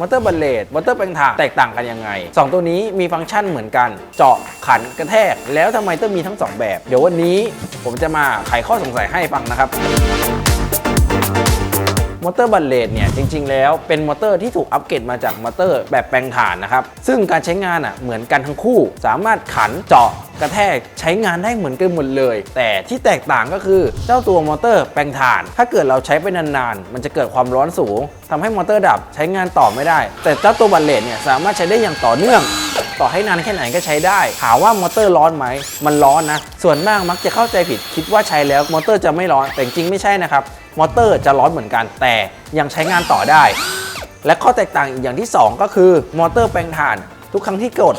มอเตอร์บัลเลตมอเตอร์แปลงถ่างแตกต่างกันยังไง 2 ตัวนี้มีฟังก์ชันเหมือนกัน เจาะขันกระแทก แล้วทำไมต้องมีทั้ง 2 แบบ เดี๋ยววันนี้ผมจะมาไขข้อสงสัยให้ฟังนะครับ มอเตอร์บัลเลตเนี่ยจริง ๆ แล้วเป็นมอเตอร์ที่ถูกอัปเกรดมาจากมอเตอร์แบบแปลงถ่านนะครับ ซึ่งการใช้งานอะเหมือนกันทั้งคู่ สามารถขันเจาะกระแทกใช้งานได้เหมือนกันหมดเลย แต่ที่แตกต่างก็คือเจ้าตัวมอเตอร์แปลงถ่าน ถ้าเกิดเราใช้ไปนานๆ มันจะเกิดความร้อนสูงทำให้มอเตอร์ดับใช้งานต่อไม่ได้ แต่เจ้าตัวบัลเลตเนี่ยสามารถใช้ได้อย่างต่อเนื่อง ต่อให้นานแค่ไหนก็ใช้ได้ ถามว่ามอเตอร์ร้อนไหม มันร้อนนะ ส่วนมากมักจะเข้าใจผิดคิดว่าใช้แล้วมอเตอร์จะไม่ร้อน แต่จริงไม่ใช่นะครับ มอเตอร์จะร้อนเหมือนกัน แต่ยังใช้งานต่อได้ และข้อแตกต่างอีกอย่างที่ 2 ก็คือมอเตอร์แปลงถ่าน ทุกครั้งที่กด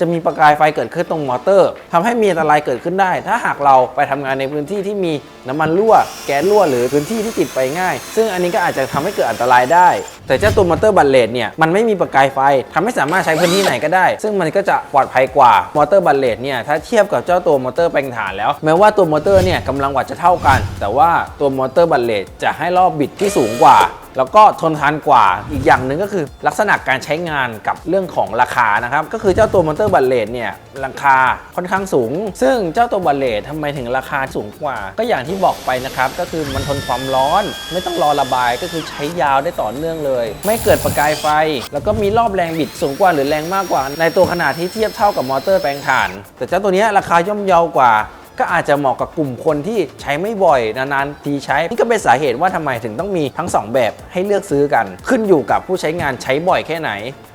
จะมีประกายไฟเกิดขึ้นตรงมอเตอร์ทำให้มีอันตรายเกิดขึ้นได้ ถ้าหากเราไปทำงานในพื้นที่ที่มีน้ำมันรั่ว แก๊สรั่ว หรือพื้นที่ที่ติดไฟง่าย ซึ่งอันนี้ก็อาจจะทำให้เกิดอันตรายได้ แต่เจ้าตัวมอเตอร์บัลเลตเนี่ยมันไม่มีประกายไฟทำให้สามารถใช้พื้นที่ไหนก็ได้ ซึ่งมันก็จะปลอดภัยกว่ามอเตอร์บัลเลตเนี่ยถ้าเทียบกับเจ้าตัวมอเตอร์แปลงถ่านแล้ว แม้ว่าตัวมอเตอร์เนี่ยกำลังวัตจะเท่ากัน แต่ว่าตัวมอเตอร์บัลเลตจะให้รอบบิดที่สูงกว่า แล้วก็ทนทานกว่าอีกอย่างหนึ่งก็คือลักษณะการใช้งานกับเรื่องของราคานะครับก็คือเจ้าตัวมอเตอร์บัลเลตเนี่ยราคาค่อนข้างสูง ซึ่งเจ้าตัวบัลเลตทำไมถึงราคาสูงกว่า ก็อย่างที่บอกไปนะครับก็คือมันทนความร้อน ไม่ต้องรอระบายก็คือใช้ยาวได้ต่อเนื่องเลยไม่เกิดประกายไฟ แล้วก็มีรอบแรงบิดสูงกว่าหรือแรงมากกว่า ในตัวขนาดที่เทียบเท่ากับมอเตอร์แปลงถ่าน แต่เจ้าตัวนี้ราคาย่อมเยาวกว่า ก็อาจจะเหมาะกับกลุ่มคนที่ใช้ไม่บ่อยนานๆทีใช้ นี่ก็เป็นสาเหตุว่าทำไมถึงต้องมีทั้ง 2 แบบให้เลือกซื้อกัน ขึ้นอยู่กับผู้ใช้งานใช้บ่อยแค่ไหน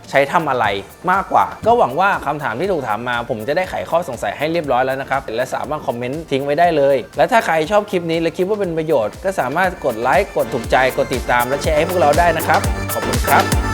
ใช้ทำอะไรมากกว่า ก็หวังว่าคำถามที่ถูกถามมา ผมจะได้ไขข้อสงสัยให้เรียบร้อยแล้วนะครับและสามารถคอมเมนต์ทิ้งไว้ได้เลย และถ้าใครชอบคลิปนี้และคิดว่าเป็นประโยชน์ ก็สามารถกดไลค์กดถูกใจกดติดตามและแชร์ให้พวกเราได้นะครับขอบคุณครับ